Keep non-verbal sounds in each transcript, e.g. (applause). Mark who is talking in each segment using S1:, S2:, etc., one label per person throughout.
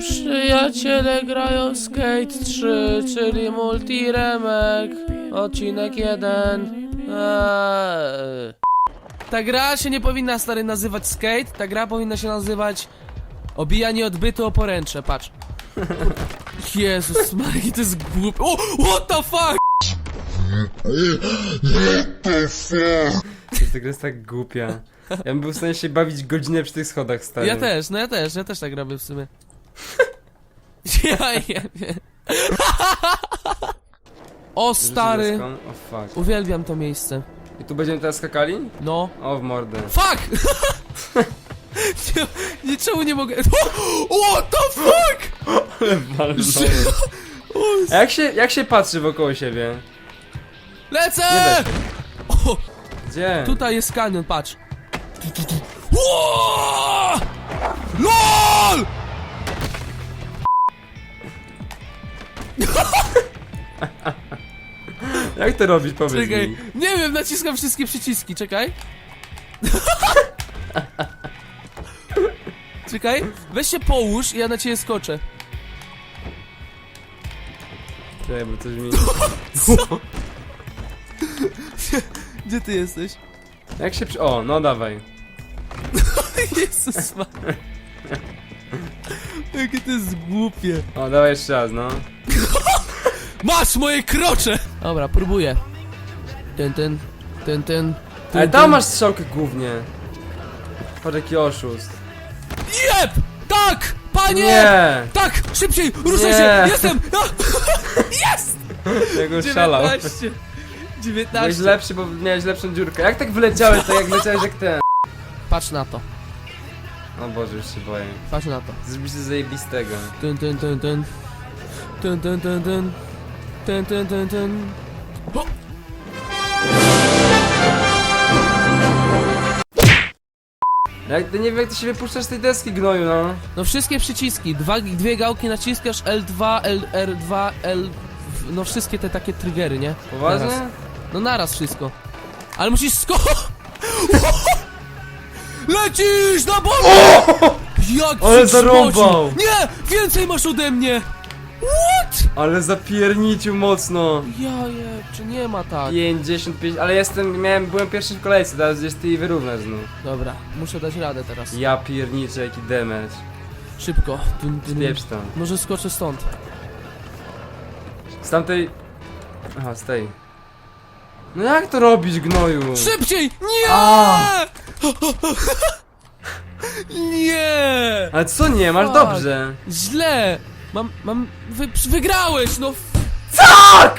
S1: Przyjaciele grają Skate 3, czyli multiremek. Odcinek 1. Eee. Ta gra się nie powinna stary nazywać Skate, ta gra powinna się nazywać Obijanie odbytu o poręcze, patrz. (laughs) Jezus Maria, to jest głupie. O, what the fuck?
S2: Ta gra jest tak głupia. Ja bym był w stanie się bawić godzinę przy tych schodach stary.
S1: Ja też, no ja też, ja też tak robię w sumie. (laughs) Ja nie wiem. O stary,
S2: O fuck.
S1: uwielbiam to miejsce.
S2: I tu będziemy teraz skakali?
S1: No.
S2: O w mordę.
S1: Fuck! (laughs) Nie- Niczemu nie mogę. O, (gasps) what the fuck? (laughs)
S2: A jak się, jak się patrzy wokoło siebie?
S1: Lecę!
S2: Nie
S1: O,
S2: Gdzie?
S1: tutaj jest kanion, patrz. Tu, tu, tu. Ło!
S2: Jak to robić, powiedz
S1: Czekaj,
S2: mi.
S1: nie wiem, naciskam wszystkie przyciski, czekaj. Czekaj, weź się połóż i ja na ciebie skoczę.
S2: Czekaj, bo coś mi... (laughs)
S1: Gdzie ty jesteś?
S2: Jak się przy... O, no dawaj. (laughs)
S1: Jezus ma. Jakie to jest głupie.
S2: O, dawaj jeszcze raz, no. (laughs)
S1: Masz moje krocze! Dobra, próbuję. Ten, ten, ten, ten.
S2: Ale tam masz strzałkę głównie. Patrz jaki oszust.
S1: Jeb! Tak! Panie!
S2: Nie!
S1: Tak! Szybciej! Ruszaj
S2: Nie.
S1: się! Jestem! (laughs) No. (laughs) Jest!
S2: Jak go szalał.
S1: 19.
S2: Byłeś
S1: 19.
S2: lepszy, bo miałeś lepszą dziurkę. Jak tak wyleciałeś, tak jak leciałeś jak ten.
S1: Patrz na to.
S2: O Boże, już się boję.
S1: Patrz na to.
S2: Zrobisz coś zajebistego.
S1: Ten, ten, ten, ten. Ten, ten, ten, ten. Ten, ten, ten, ten. O!
S2: Jak ty nie wiem jak ty się wypuszczasz z tej deski gnoju, no.
S1: No wszystkie przyciski. Dwa, dwie gałki naciskasz L2, L, R2, L... No wszystkie te takie triggery, nie?
S2: Poważnie?
S1: Naraz. No naraz wszystko. Ale musisz sko... (laughs) Lecisz na bok! Jak
S2: Ale
S1: ci
S2: zarąbał!
S1: Nie! Więcej masz ode mnie! What?
S2: Ale zapiernicicił mocno.
S1: Ja je, czy nie ma tak?
S2: 55, ale jestem, miałem, byłem pierwszy w kolejce, teraz gdzieś ty i wyrównasz znów.
S1: Dobra, muszę dać radę teraz.
S2: Ja pierniczę, jaki damage.
S1: Szybko. Dun, dun.
S2: Spieprz tam.
S1: Może skoczę stąd.
S2: Z tamtej... Aha, z tej. No jak to robić, gnoju?
S1: Szybciej! Nie!
S2: A! (laughs)
S1: Nie!
S2: Ale co nie, masz dobrze.
S1: Źle! Mam, mam, wy, wygrałeś, no
S2: Tak!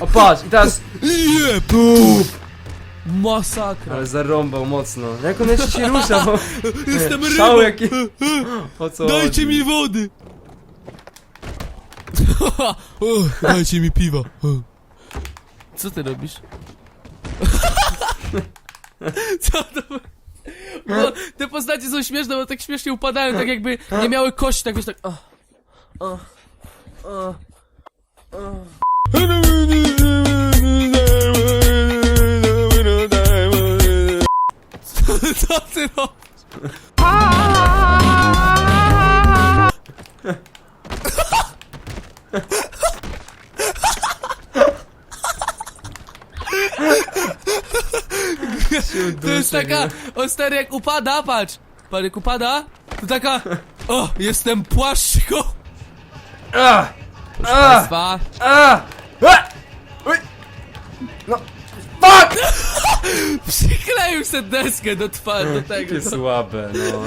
S2: O patrz, i teraz...
S1: Nie!
S2: Tup!
S1: Masakra.
S2: Ale zarąbał mocno. Jak on jeszcze się rusza, bo... (laughs)
S1: Jestem rybą.
S2: Szał jaki... (laughs) O co
S1: Dajcie
S2: chodzi?
S1: mi wody! (laughs) o, dajcie mi piwa. Co ty robisz? Co to? Bo te postacie są śmieszne, bo tak śmiesznie upadają, tak jakby nie miały kości, tak wiesz, tak. O, o, o, o. (laughs) Co ty robisz? (laughs) To jest taka, o stary jak upada, patrz. Patrz jak upada, to taka, o, jestem płaszczką.
S2: A! A!
S1: państwa.
S2: A! A! Oj! No... Fuck! (laughs)
S1: Przykleił sobie deskę do twarzy, do tego.
S2: Jakie słabe, no.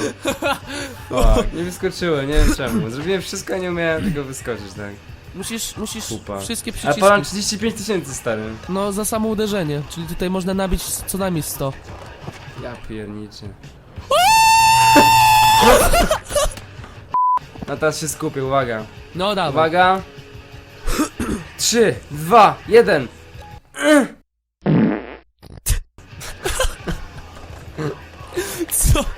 S2: (laughs) Fuck, nie wyskoczyłem, nie wiem czemu. Zrobiłem wszystko, a nie umiałem tego wyskoczyć, tak.
S1: Musisz, musisz
S2: Kupa.
S1: wszystkie
S2: A
S1: przyciski.
S2: palam 35 tysięcy, stary.
S1: No, za samo uderzenie, czyli tutaj można nabić co najmniej 100.
S2: Ja pierniczy. No (laughs) teraz się skupię, uwaga.
S1: No dawaj.
S2: Uwaga. 3, 2, 1.
S1: Co? (laughs)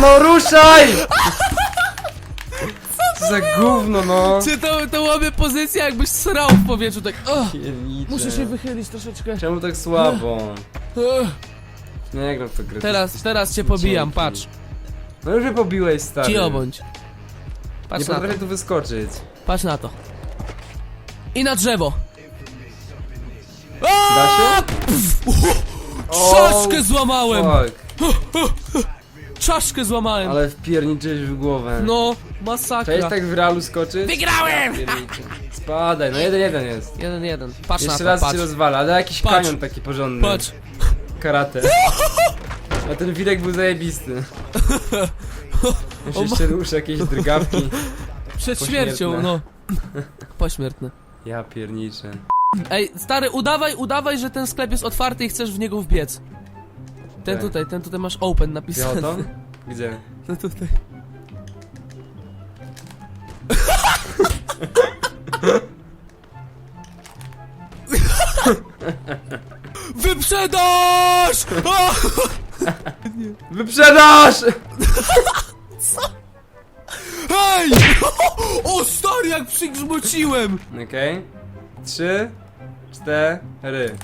S2: No ruszaj! Za gówno, no.
S1: Czy to, to łamie pozycję, jakbyś srał w powietrzu, tak, o,
S2: Piernicze.
S1: muszę się wychylić troszeczkę.
S2: Czemu tak słabo?
S1: Ech.
S2: Nie gram w grę.
S1: Teraz, teraz cię pobijam, patrz.
S2: No już mnie pobiłeś, stary.
S1: Ci obądź.
S2: Nie
S1: Patrz na to,
S2: potrafię tu wyskoczyć.
S1: patrz na to. I na drzewo.
S2: Da się?
S1: Czaszkę złamałem!
S2: Fuck.
S1: Czaszkę złamałem!
S2: Ale wpierniczyłeś w głowę.
S1: No,
S2: Cześć,
S1: masakra.
S2: tak w realu skoczyć?
S1: Wygrałem!
S2: Pierniczy. Spadaj, no jeden jeden jest.
S1: Jeden, jeden. Patrz
S2: Jeszcze
S1: na
S2: raz
S1: to,
S2: cię
S1: patrz.
S2: rozwala, ale jakiś
S1: Patrz.
S2: kanion taki porządny.
S1: Patrz.
S2: Karate. A ten widok był zajebisty. Jeszcze,
S1: O ma-
S2: jeszcze rusz jakieś drgawki.
S1: Przed śmiercią, no. Pośmiertne.
S2: Ja pierniczę.
S1: Ej, stary, udawaj, udawaj, że ten sklep jest otwarty i chcesz w niego wbiec. Ten tutaj, ten tutaj masz open napisany.
S2: to? (laughs) Gdzie?
S1: No tutaj. (laughs) Wyprzedaż! O! (laughs)
S2: Wyprzedaż!
S1: Hej! O stary, jak przygrzmociłem!
S2: Okej. Trzy, cztery.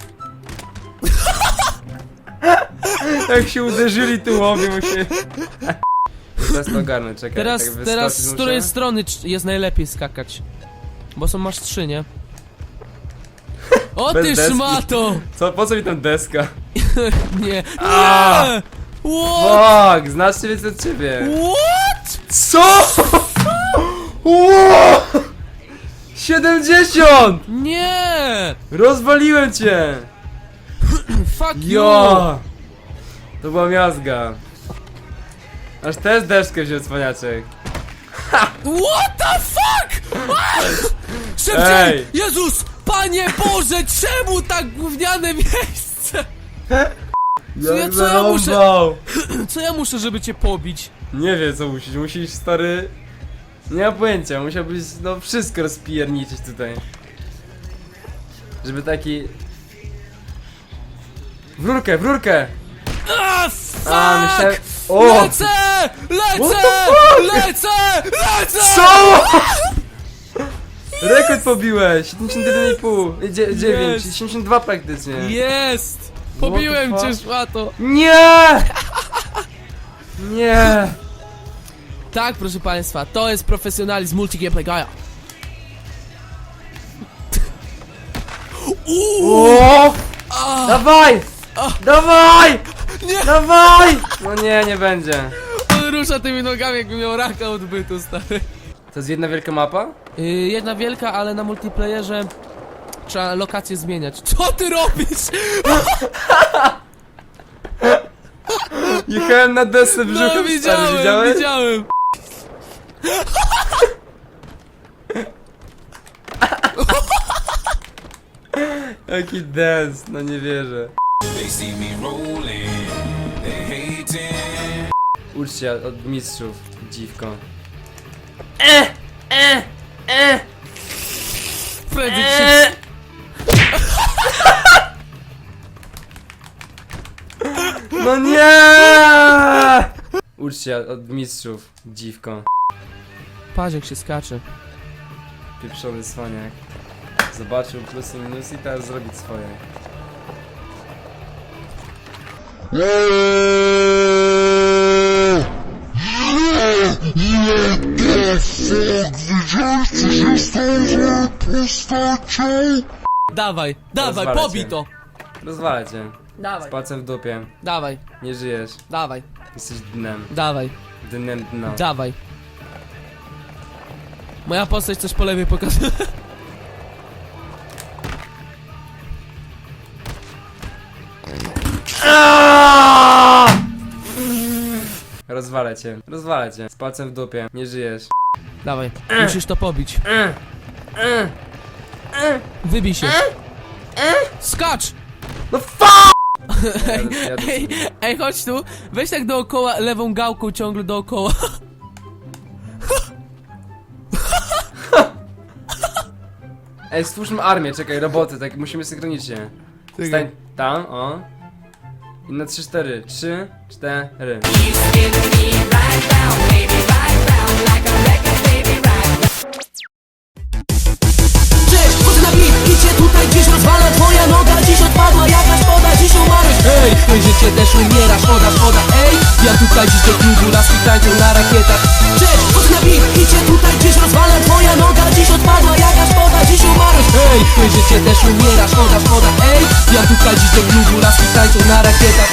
S2: (laughs) Jak się uderzyli tułowią się. (laughs) Teraz to ogarnę, czekaj.
S1: Teraz,
S2: tak
S1: teraz z
S2: muszę?
S1: której strony cz- jest najlepiej skakać? Bo są masz trzy, nie? (laughs) O
S2: Bez
S1: ty
S2: deski.
S1: szmato!
S2: Co, po co mi tam deska?
S1: Nie! Nie! What?
S2: Fuck, znacznie więcej od ciebie.
S1: What?
S2: Co? Ło! 70!
S1: Nie!
S2: Rozwaliłem cię! (clears throat)
S1: Fuck you!
S2: Jo! To była miazga. Aż też deszkę wziął cwaniaczek.
S1: What the fuck? Szybciej!
S2: Ej!
S1: Jezus! Panie Boże, czemu tak gówniane miejsce? Co ja- co ja muszę-
S2: zarąbał.
S1: Co ja muszę, żeby cię pobić?
S2: Nie wiem co musisz, musisz stary... Nie mam pojęcia, musiałbyś no wszystko rozpierniczyć tutaj. Żeby taki... W rurkę, w rurkę!
S1: A, fuck!
S2: A, myślałem... O!
S1: Lecę! Lecę! Lecę! Lecę!
S2: Co? Rekord pobiłeś! 71,5, 9,
S1: Jest.
S2: 72 praktycznie.
S1: Jest! Pobiłem
S2: What the
S1: cię,
S2: fuck?
S1: szmato!
S2: Nie! (laughs) Nie!
S1: Tak, proszę państwa, to jest profesjonalizm multi-gameplay gaja. Uuu!
S2: O! Dawaj! Dawaj!
S1: Nie!
S2: Dawaj! No nie, nie będzie.
S1: On rusza tymi nogami, jakby miał raka odbytu, stary.
S2: To jest jedna wielka mapa?
S1: Yy, jedna wielka, ale na multiplayerze trzeba lokację zmieniać. Co ty robisz? (laughs)
S2: Jechałem na desce w
S1: No
S2: stary,
S1: widziałem,
S2: widziałeś?
S1: widziałem. (laughs)
S2: Jaki dance, no nie wierzę.
S3: They see me rolling, they hating.
S2: Ucz się od mistrzów, dziwko.
S1: Prędzej się...
S2: No nie! Ucz się od mistrzów, dziwko.
S1: Patrz jak się skacze.
S2: Pieprzony słoniak. Zobaczył plusy minusy i teraz zrobić swoje.
S1: Dawaj, dawaj,
S2: Rozwalę
S1: pobij
S2: cię.
S1: to.
S2: Rozwalę cię. Z
S1: Dawaj,
S2: palcem w dupie.
S1: dawaj,
S2: Nie żyjesz.
S1: dawaj,
S2: Jesteś dnem.
S1: dawaj,
S2: Dnem dna.
S1: dawaj. Moja postać coś po lewej pokazuje. (laughs)
S2: Rozwalę cię. Rozwalę cię. Z palcem w dupie. Nie żyjesz.
S1: Dawaj, musisz to pobić. Wybij się. Skacz!
S2: No fuck! (laughs) Ja,
S1: Ej, ej, chodź tu, weź tak dookoła, lewą gałką ciągle dookoła. (laughs)
S2: Ej, stwórzmy armię, czekaj, roboty, tak musimy synchronicznie. Stań tam, o. I na 3-4. 3, 4.
S4: Cześć, wchodzę na bit, idzie tutaj rozwala Twoja noga dziś odpadła jakaś podaj
S1: dziś umarłeś hej, życie też umiera, szkoda, szkoda Ej, ja tutaj dziś do klubu, laski tańczą na rakietach. Cześć, chodź na bit, idźcie tutaj gdzieś rozwalam Twoja noga dziś odpadła, jaka szkoda, dziś umarłeś. Hej, hej, życie też umiera, szkoda, szkoda Ej, ja tutaj dziś do klubu, laski tańczą na rakietach